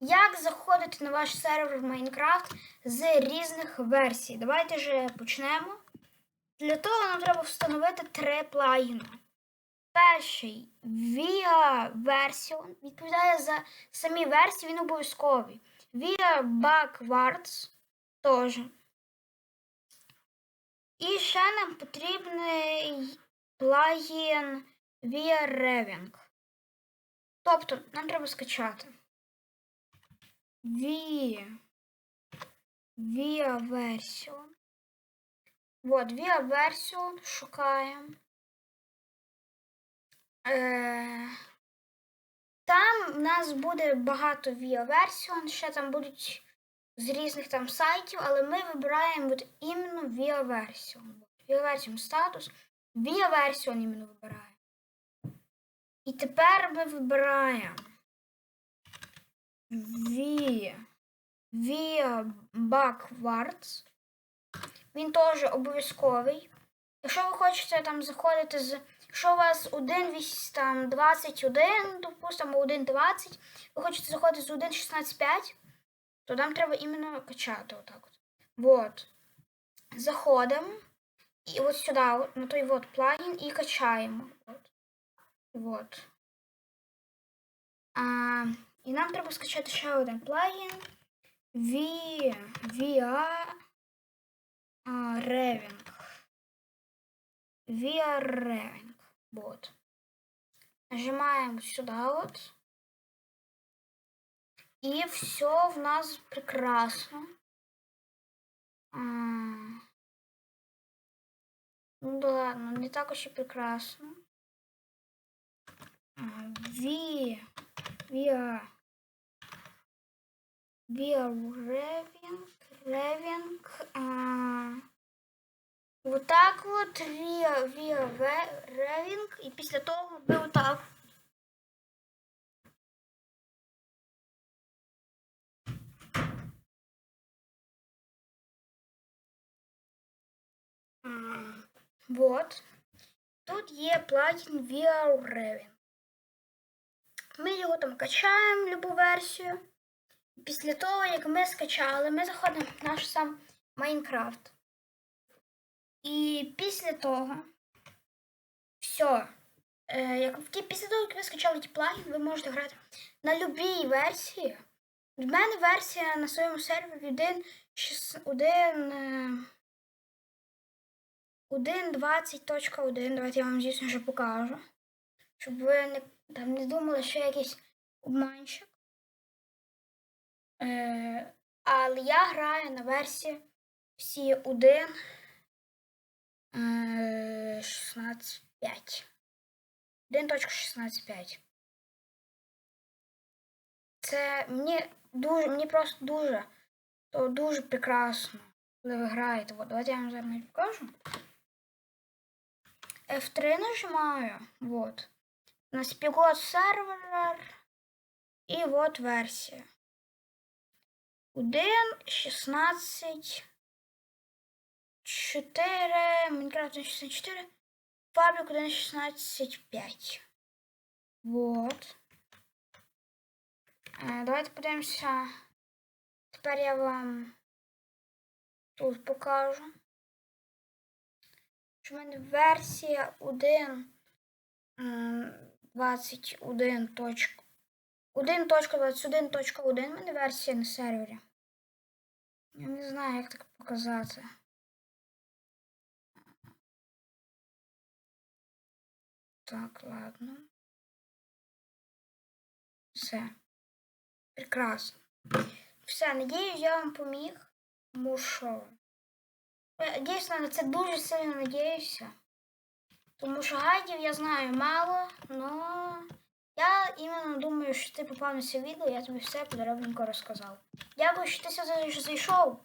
як заходити на ваш сервер в Майнкрафт з різних версій. Давайте вже почнемо. Для того нам треба встановити три плагіни. Перший VIA Version відповідає за самі версії, він обов'язковий. VIA Backwards теж. І ще нам потрібний плагін VIA Reving. Тобто, нам треба скачати. VIA VIA Version. Вот, VIA Version шукаємо. Е, Там в нас буде багато VIA Version, ще там будуть з різних там сайтів, але ми вибираємо от іменно VIA Version. VIA Version статус. VIA Version іменно вибираємо. І тепер ми вибираємо VIA, VIA Backwards. Він теж обов'язковий. Якщо ви хочете там заходити з. Якщо у вас 1, там 21, допустимо 1.20, ви хочете заходити з 1.16.5, то нам треба іменно качати отак от. Вот. Заходимо. І от сюди, на той вот плагін, і качаємо. От. Вот. А, і нам треба скачати ще один плагін. V, VA а, Reving. VA Reving. Вот. Нажимаем сюда вот. И все в нас прекрасно. А, ну да ладно, не так уж и прекрасно. А, Ви, Виа, А, вот так вот, Ревинг, і після того ви отак. М, Вот. Тут є плагін VR Revin. Ми його там качаємо, любу версію. Після того, як ми скачали, ми заходимо в наш сам Майнкрафт. І після того, все. Як, після того, як ви скачали ті плагін, ви можете грати на любій версії. В мене версія на своєму сервері 1, 1, е, 1.20.1. Давайте я вам, звісно, вже покажу. Щоб ви не, там не думали, що я якийсь обманщик. Е, але я граю на версії всі 1 е, 16.5. 1.16.5. Це мені дуже, мені просто дуже, то дуже прекрасно, коли ви граєте. От, давайте я вам зараз покажу. F3 нажимаю. Вот. На спігот сервер. І вот версія. 1.16. 4. Minecraft 1.64. Фабрик 1.16.5. Вот. Е, Давайте подивимося. Тепер я вам тут покажу. В мене версія 1 м, 21. точка- 1.21.1 в мене версія на сервері. Я не знаю, як так показати. Так, ладно. Все. Прекрасно. Все, надіюсь, я вам поміг. Що. Я дійсно на це дуже сильно надіюся. Тому що гайдів я знаю мало, але я іменно думаю, що ти попав на це відео, я тобі все подробненько розказав. Дякую, що ти сюди зайшов.